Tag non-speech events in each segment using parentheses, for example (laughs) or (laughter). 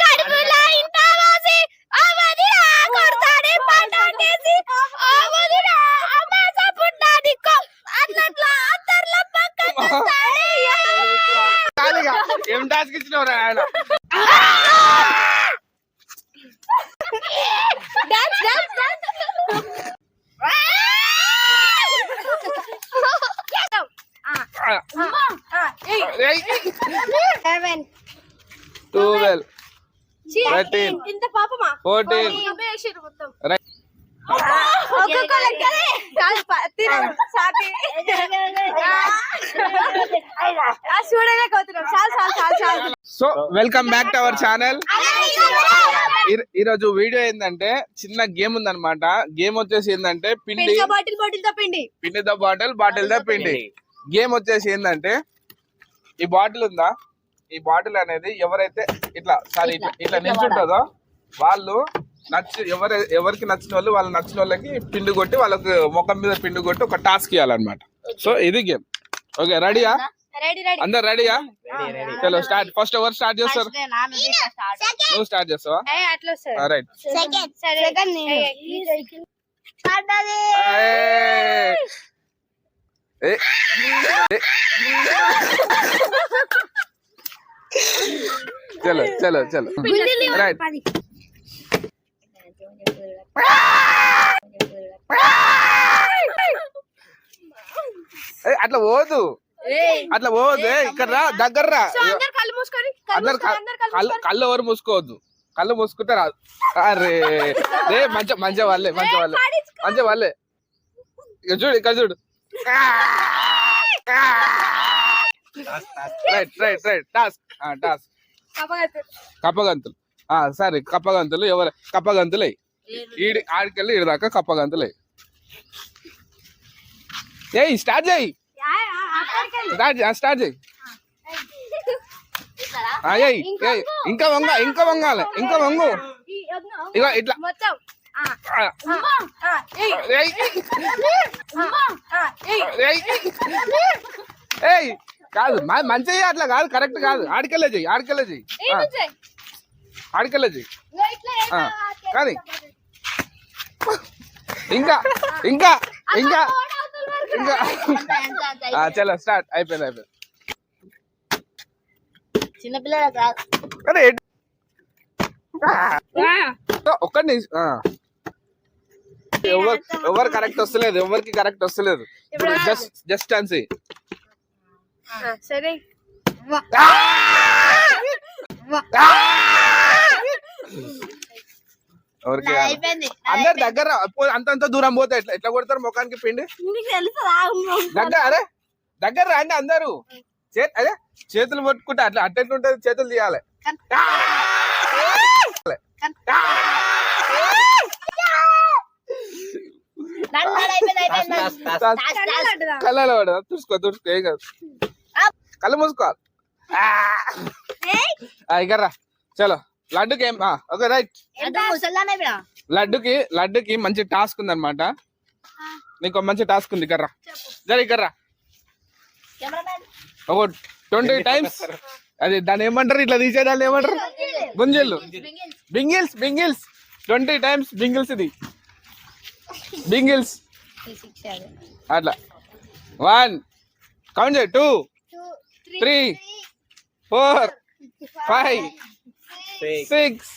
కడుపులో ఇంత మోసి ఆ వదిన కొడతాడే పటాకేసి ఆ వదిన అమాస పుట్టాదికో అట్లట్లా అత్తర్ల పక్కన చూస్తాడే. ఖాళీగా ఏం టాస్క్ ఇచ్చినవరా ఆయన dance dance dance seven twelve thirteen fourteen so welcome back to our channel ఈరోజు వీడియో ఏంటంటే చిన్న గేమ్ ఉందన్నమాట. గేమ్ వచ్చేసి ఏంటంటే పిండి. బాటిల్ బాటిల్తో పిండి. పిండి ద బాటిల్ బాటిల్ ద పిండి. గేమ్ వచ్చేసి ఏంటంటే ఈ బాటిల్ ఉందా? ఈ బాటిల్ అనేది ఎవరైతే ఇట్లా సారీ ఇట్లా ఇట్లా నిల్చుంటుందో వాళ్ళు నచ్చి ఎవరు ఎవరికి నచ్చిన వాళ్ళు వాళ్ళు నచ్చిన వాళ్ళకి పిండి కొట్టి వాళ్ళకి ముఖం మీద పిండి కొట్టి ఒక టాస్క్ ఇవ్వాలన్నమాట సో ఇది గేమ్. ఓకే రెడీయా? Ready ready. అందరు రెడీయా? చలో స్టార్ట్. ఫస్ట్ ఎవరు స్టార్ట్ చేస్తారు? నువ్వు స్టార్ట్ చేస్తావా? రైట్ సెకండ్ చలో చలో రైట్ అట్లా పోదు అట్లా పోదు ఇక్కడ రా దగ్గర రా. అందరు కళ్ళు ఎవరు మూసుకోవద్దు. కళ్ళు మూసుకుంటే రాదు అరే రే మంచి మంచి వాళ్ళే మంచి వాళ్ళే. మంచి వాళ్ళే. ఇక చూడు ఇక్కడ చూడు. Right right right task task కప్పగంతులు సరే కప్పగంతులు ఎవరు? కప్పగంతులు ఈడి ఆడికెళ్ళి ఈడి దాకా కప్పగంతులు ఏయ్ స్టార్ట్ చేయి. స్టార్ట్ చేయి స్టార్ట్ చేయి. ఆ, ఏయ్ ఏయ్ ఇంకా వంగ ఇంకా వంగాలి ఇంకా వంగు. ఇగో ఇట్లా. ఏయ్. కాదు మ- మంచిగా అట్లా కాదు కరెక్ట్ కాదు. ఆడికెళ్ళే చెయ్యి ఆడికెళ్ళే చెయ్యి? ఆడికెళ్ళే చెయ్యి. కానీ ఇంకా ఇంకా ఇంకా ఇంకా. (laughs) ఆ, చలో స్టార్ట్. అయిపోయింది అయిపోయింది. చిన్నపిల్లల కాదు. అరే ఒక్కడిని ఎవరు ఎవరు కరెక్ట్ వస్తలేదు ఎవరికి కరెక్ట్ వస్తలేదు. జస్ట్ జస్ట్ అన్సి సరే. అందరు దగ్గర పో- అంత అంత దూరం పోతే ఎట్లా? ఎట్లా కొడతారు ముఖానికి పిండి? దగ్గర అరే దగ్గర రండి అందరూ. చే అదే చేతులు పట్టుకుంటే అట్లా అట్ట ఎట్లుంటది చేతులు తీయాలి. కళ్ళలో పడదా? చూసుకో చూసుకో ఏం కాదు. కళ్ళు మూసుకోవాలి ఇకర్రా చలో. లడ్డుకి ఏం ఓకే రైట్. లడ్డుకి లడ్డుకి మంచి టాస్క్ ఉందన్నమాట. నీకు ఒక మంచి టాస్క్ ఉంది కర్రా జర కర్రా ఒక ట్వంటీ టైమ్స్. అది దాన్ని ఏమంటారు? ఇట్లా తీసేదాన్ని ఏమంటారు? గుంజిల్లు. బింగిల్స్ బింగిల్స్. ట్వంటీ టైమ్స్ బింగిల్స్ ఇది. బింగిల్స్. అట్లా. వన్. కౌంట్ చేయి. Two. Three four five six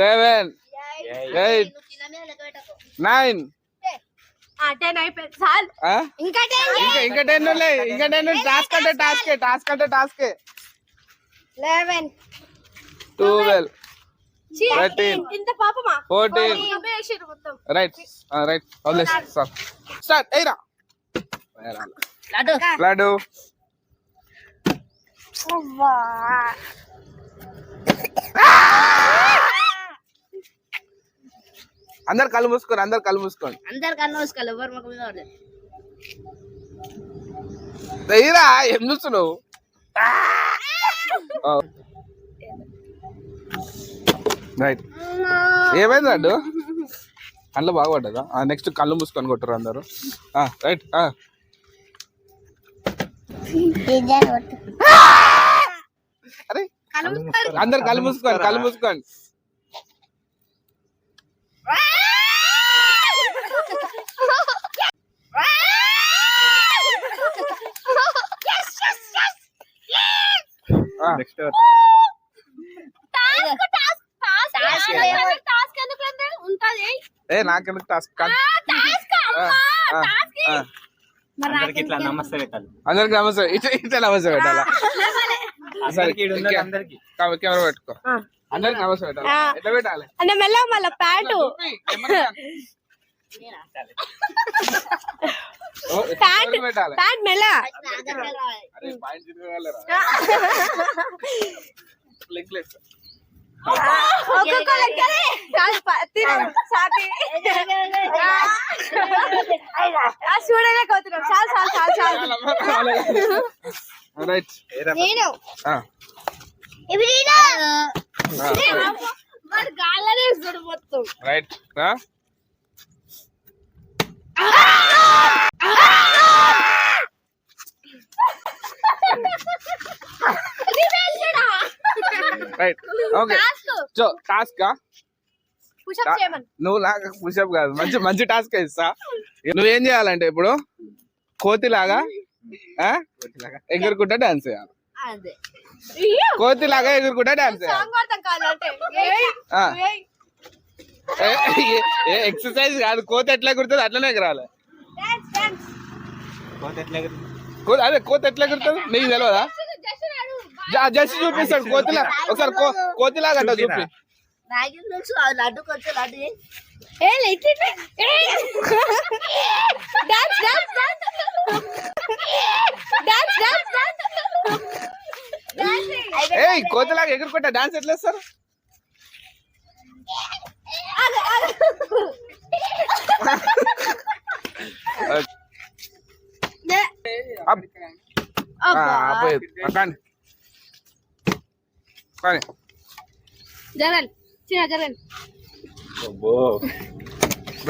seven eight nine. ఇంకా టెన్ ఇంకా ఇంకా టెన్ ఉన్నాయి ఇంకా టెన్ టాస్క్ అంటే టాస్కే టాస్క్ అంటే టాస్కే. లెవెన్. ట్వెల్వ్. థర్టీన్. ఇంత పాపమా? ఫోర్టీన్. అబ్బాయి వేసిర్రు మొత్తం. Right right. వదిలేసి సార్. స్టార్ట్ ఎయిరా లడ్డు. అందరు కళ్ళు మూసుకోండి అందరు కళ్ళు మూసుకోండి. అందరు కన్ను మూసుకోవాలి ఎవరు ముఖం మీద పడదు ఎయిరా ఏం చూస్తున్నావు? రైట్ ఏమైంది లడ్డు కళ్ళు బాగుపడ్డదా? నెక్స్ట్ కళ్ళు మూసుకొని కొట్టరు అందరు. రైట్ అరే అందరు కళ్ళు మూసుకోండి కళ్ళు మూసుకోండి నెక్స్ట్ ఏ నాకెందుకు టాస్క్. అందరికి ఇట్లా నమస్తే పెట్టాలి. అందరికి నమస్తే ఇట్లా ఇట్లా నమస్తే పెట్టాలా? కెమెరా పెట్టుకో. అందరికి నమస్తే పెట్టాలి. ఎట్లా పెట్టాలి? అంటే మెల్లగా మళ్ళీ ప్యాంటు. (laughs) చూడలేకపోతున్నాం. చాలు చాలు చాలు చాలు. రైట్ రైట్ రా. రైట్ ఓకే సో టాస్క్ నువ్వు నాకు పుషప్ కాదు. మంచి మంచి టాస్క్ ఇస్తా. నువ్వేం చేయాలంటే ఇప్పుడు? కోతిలాగా ఆ? ఎగురుకుంటా డాన్స్ చేయాలి. అదే. కోతిలాగా ఎగురుకుంటా డాన్స్ ఎక్సర్సైజ్ కాదు కోతి ఎట్లా ఎగురుతుంది అట్లనే ఎగరాలి? కోతి అదే కోతి ఎట్లా ఎగురుతుంది? నీకు తెలియదా జస్ట్ చూపిస్తాడు. కోతిలా ఒకసారి కోతిలాగా అంట చూపి. (laughs) dance, dance. Dancing. ఏయ్ కోతిలాగా ఎగురుకుంటా డాన్స్ ఎట్లా వేస్తారు ఆగు, ఆగు. అప్. ఆ, పోయేది. ఆ, కానీ కానీ జరల్ చిన్న జరల్ (laughs)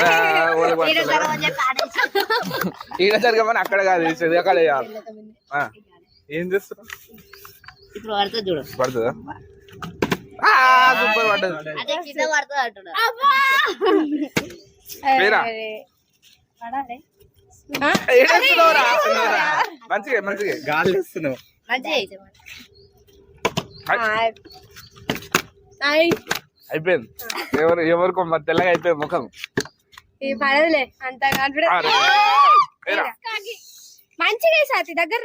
ఈడ జరగమని అక్కడ కాదు అక్కడ ఏం చేస్తున్నా ఇప్పుడు పడుతుంది చూడు. పడుతుందా? ఆ, సూపర్ పడ్డది? మంచిగా మంచిగా. గాలి ఇస్తున్నావు అయిపోయింది. ఎవరు ఎవరికో మరి తెల్లగా అయిపోయింది ముఖం. ఇది పడదులే అంత కాన్ఫిడెన్స్. మంచిగా సాతి దగ్గర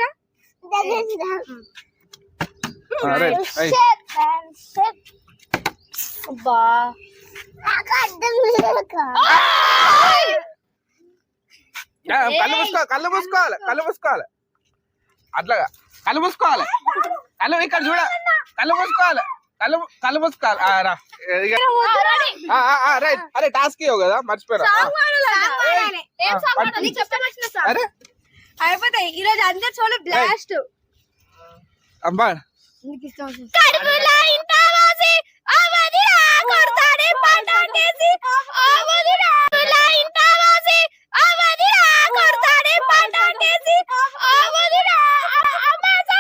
కళ్ళు మూసుకోవాలి కళ్ళు మూసుకోవాలి కళ్ళు మూసుకోవాలి అట్లాగా కళ్ళు మూసుకోవాలి కళ్ళు ఇక్కడ చూడ కళ్ళు మూసుకోవాలి ఆ, ఆ, రైట్ అరే టాస్క్ ఇవ్వవు కదా సాంగ్. అరే. అయిపోతాయి. ఈ రోజు అందరు చూడ బ్లాస్ట్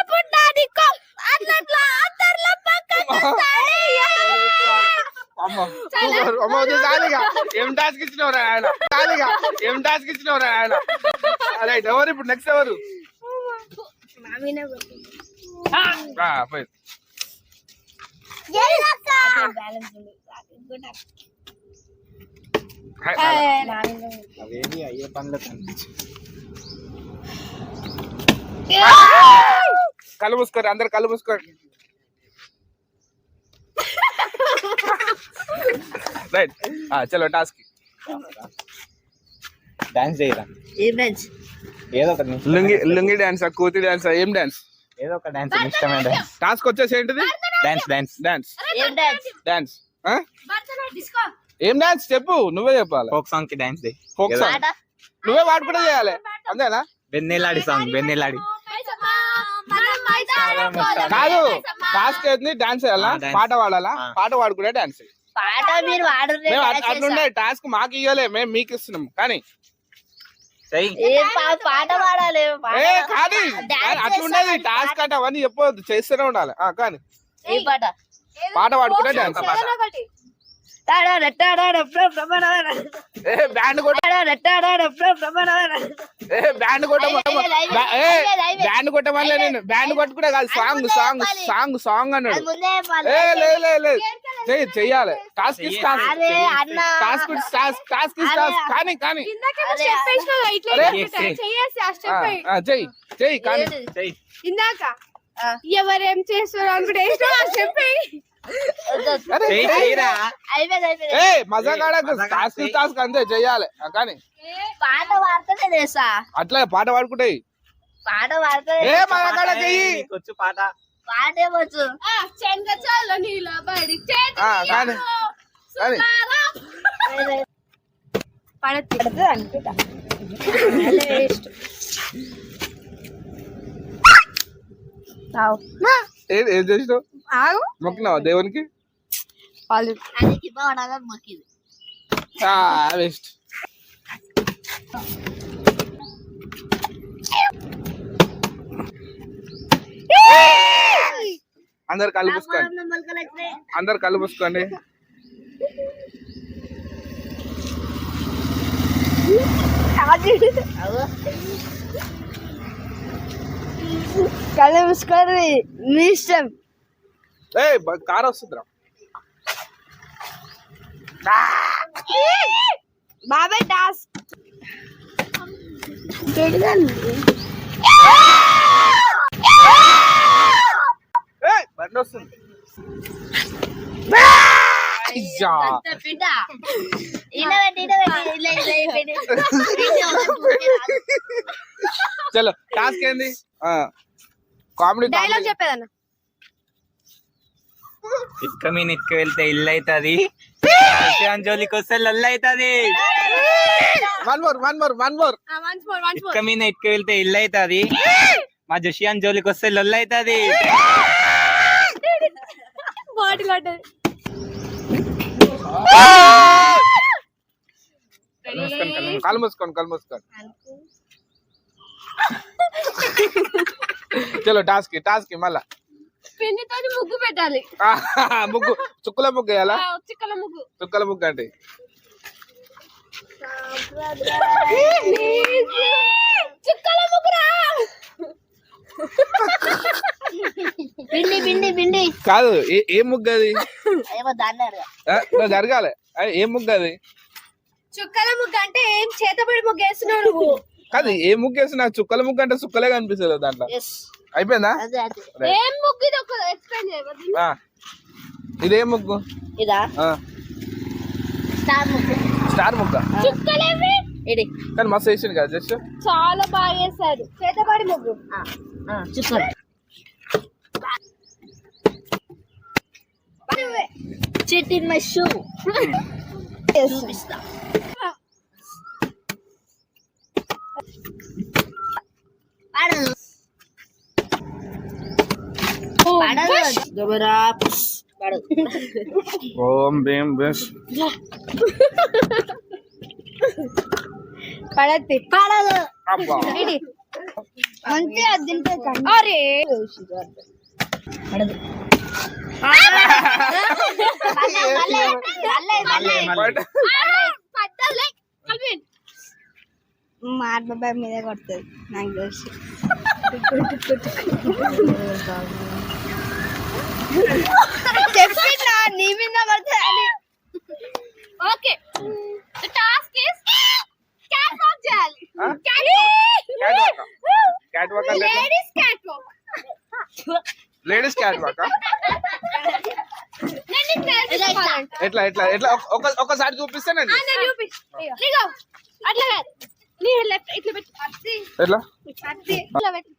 పుట్టాదిక్కో, అట్లట్లా అత్తర్ల. అమ్మ వద్దు, ఏం టాస్క్ ఇచ్చినవరా ఆయన చాలుగా ఏం టాస్క్ ఇచ్చినవరా ఆయన? రైట్ ఎవరు ఇప్పుడు నెక్స్ట్ ఎవరు అవేమి అయ్యే పనులు కనిపించు కళ్ళు మూసుకోరు అందరు కళ్ళు మూసుకోరు రైట్ చలో టాస్క్ డాన్స్ చేయరా? ఈ బెంచ్ ఏదో ఒక లుంగి లుంగి డాన్స్ కూతి డాన్స్ ఏం డాన్స్ ఏదో ఒక డాన్స్ ఇష్టమైన డాన్స్ టాస్క్ వచ్చేసి ఏంటిది? డాన్స్ డాన్స్ డాన్స్ ఏం డాన్స్ డాన్స్ ఏం డాన్స్ చెప్పు నువ్వే చెప్పాలి. ఫోక్ సాంగ్కి డాన్స్ చేయి. ఫోక్ సాంగ్ నువ్వే పాడుకుంటే చేయాలి. అంతేనా? వెన్నెలాడి సాంగ్ వెన్నెలాడి. కాదు టాస్క్ ఏంది డాన్స్ చేయాలా. పాట పాడాలా. పాట పాడుకుంటే డాన్స్ పాట మీరు వాడు మేము అట్- అట్లుండే టాస్క్ మాకు ఇవ్వలే మేము మీకు ఇస్తున్నాం. కానీ చెయ్యి. ఏ పా- పాట పాడాలి పాట ఏ కానీ Dance అట్లుండేది టాస్క్ అంటే అవన్నీ చెప్పవద్దు చేస్తూనే ఉండాలి. ఆ, కానీ ఏ పాట? పాట పాడుకుంటే డాన్స్ ఒకటి. బ్యాండ్ బ్యాండ్ బ్యాండ్ కొట్టమని నేను బ్యాండ్ కొట్టుకుంటే కాదు సాంగ్ సాంగ్ సాంగ్ సాంగ్ అన్నాడు లేదు చెయ్యాలి టాస్క్ టాస్క్ టాస్క్ టాస్క్ కానీ కానీ చెయ్యి చెయ్యి కానీ ఇందాక ఎవరేం చేస్తారు అనుకుంటే చెప్పి ఏ టాస్క్. టాస్క్ అంతే చెయ్యాలి. కానీ పాట అట్లా పాట పాడుకుంటాయి పాట ఏ చెయ్యి. నిలబడి కానీ పడుతుంది అనుకుంటా. ఏది చేసినావు? ఆగు. మొక్కినావా దేవునికి? మొక్కింది. వేస్ట్. అందరు కళ్ళు పూసుకోండి. అందరు కళ్ళు పూసుకోండి. కళ్ళు మీ ఇష్టం. ఏ కార్ వస్తుందిరా. బాబాయ్ బండి వస్తుంది. చలో టాస్క్ ఏంది? కామెడీ. డైలాగ్ చెప్పేదన్న. ఇటుక మీద ఇటుక వెళ్తే ఇల్లు అవుతుంది జోలికి వస్తే లొల్లు అవుతుంది one more one more one more once more once ఇటుక మీద ఇటుక వెళ్తే ఇల్లు అవుతుంది మా జషియాన్ జోలికి వస్తే లొల్లు అవుతుంది బాటిల్ ఉంటుంది కళ్ళు మూసుకోండి కళ్ళు మూసుకోండి చలో టాస్క్ టాస్క్ మళ్ళా పిండితో ముగ్గు పెట్టాలి. ఆహా, ముగ్గు. చుక్కల ముగ్గు వేయాలా? ఆ, చిక్కల ముగ్గు. చుక్కల ముగ్గు అంటే? చిక్కల ముగ్గురా పిండి పిండి పిండి. కాదు ఏ- ముగ్గు అది? జరగాలి ఏ ముగ్గు అది? చుక్కల ముగ్గు అంటే ఏం చేతబడి ముగ్గు వేస్తున్నావు నువ్వు? కాదు ఏ ముగ్గు వేసి నాకు చుక్కల ముగ్గు అంటే చుక్కలే కనిపిస్తుంది దాంట్లో. అయిపోయిందా? అదే అదే. Right. ఏం ముగ్గు ఇది ఒక ఎక్స్ప్లెయిన్ చేయవద్దు ఆ. ఇదే ముగ్గు. స్టార్ ముక్కు స్టార్ ముగ్గ? కానీ మస్తు వేసింది కదా జస్ట్. చాలా బాగా చేశారు. చేతబడి ముగ్గు. చిట్ ఇన్ మై షూ చూపిస్తా. పడదు పడదు గబరా పడదు ఓం భీం బెస్ పడద్ది పడదు అబ్బా మంచిగా తింటే అరే పడదు మళ్ళీ మళ్ళీ పడ్డలే మా బాబాయ్ మీదే కొడుతుంది నాకు తెలిసి చెప్పినా నీ మీద పడుతుంది okay task is cat walk చేయాలి ఆ? క్యాట్ వాక్ క్యాట్ వాక్ అంటే ladies cat walk ladies cat walk నేను నీకు నేర్పిస్తానంట. ఎట్లా ఎట్లా ఎట్లా ఒక- ఒక ఒకసారి చూపిస్తానండి ఆ, నేను చూపి ఇదిగో అట్లా కాదు నీ లెఫ్ట్ ఇట్లా పెట్టు అత్తి ఎట్లా అత్తి ఇట్లా పెట్టు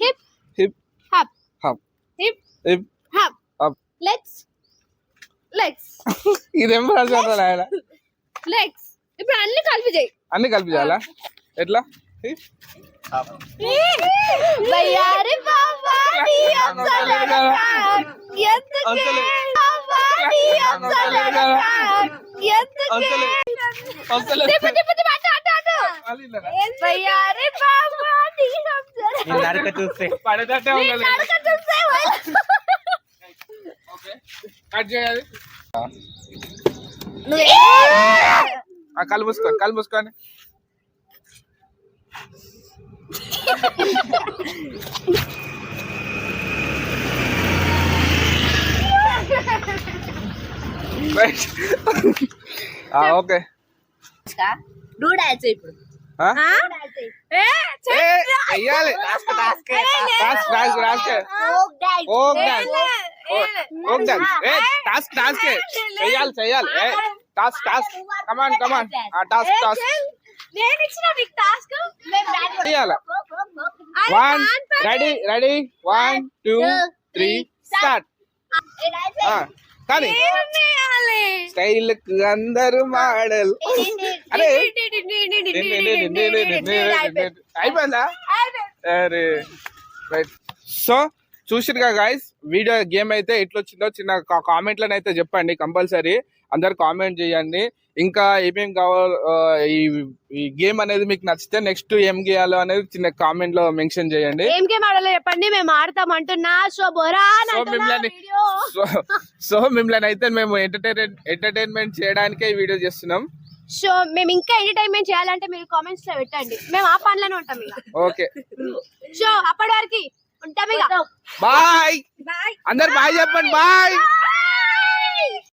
hip hip hop hop hip hip hop hop legs legs ఇదేం రాశారు ఆయన లెగ్స్ ఇప్పుడు అన్ని కలిపి చేయి అన్ని కలిపి చేయాలా ఎట్లా హిప్ బయ్యారి బాబా నీ అసలనక ఎందుకే అసలే. బాబా నీ అసలనక ఎందుకే అసలు తిప్పు తిప్పు తిప్పు అటు అటు అటు బయ్యారి బాబా నీ నేను నరక చూస్తే పడేటట్టే నీ ఉండాలి నడక చూస్తే కట్ చేయాలి ఆ, కళ్ళు మూసుకోండి కళ్ళు మూసుకోండి రైట్ ఓకే డూ డాన్స్ ఇప్పుడు ఏ వెయ్యాలి టాస్క్ టాస్క్ టాస్క్ టాస్క్ ఓక్ డాన్స్ ఓక్ డాన్స్ ఏ టాస్క్ టాస్క్ చెయ్యాలి చెయ్యాలి ఏ task task come on come on ఆ టాస్క్ టాస్క్ నేను ఇచ్చిన మీకు టాస్క్ చెయ్యాలి one ready ready one two three start కానీ స్టైల్ అందరు మోడల్ అరే అయిపోయిందా అరే రైట్ సో చూసిరుగా గాయస్ వీడియో గేమ్ అయితే ఎట్లా వచ్చిందో చిన్న కామెంట్లను అయితే చెప్పండి కంపల్సరీ. అందరు కామెంట్ చేయండి. ఇంకా ఏమేం కావాలో ఈ ఈ గేమ్ అనేది మీకు నచ్చితే నెక్స్ట్ ఏం గేయాలో అనేది చిన్న కామెంట్లో మెన్షన్ చేయండి. ఏం గేమ్ ఆడాలో చెప్పండి మేము ఆడతాం అంటున్నా. సో బొరా సో మిమ్మల్ని సో సో మిమ్మల్ని అయితే మేము ఎంటర్టైన్ ఎంటర్టైన్మెంట్ చేయడానికే ఈ వీడియో చేస్తున్నాం. సో మేము ఇంకా ఎంటర్టైన్మెంట్ చేయాలంటే మీరు కామెంట్స్లో పెట్టండి. మేము ఆ పనిలోనే ఉంటాం ఓకే. సో అప్పటి వరకు బాయ్. అందరు బాయ్ చెప్పండి బాయ్.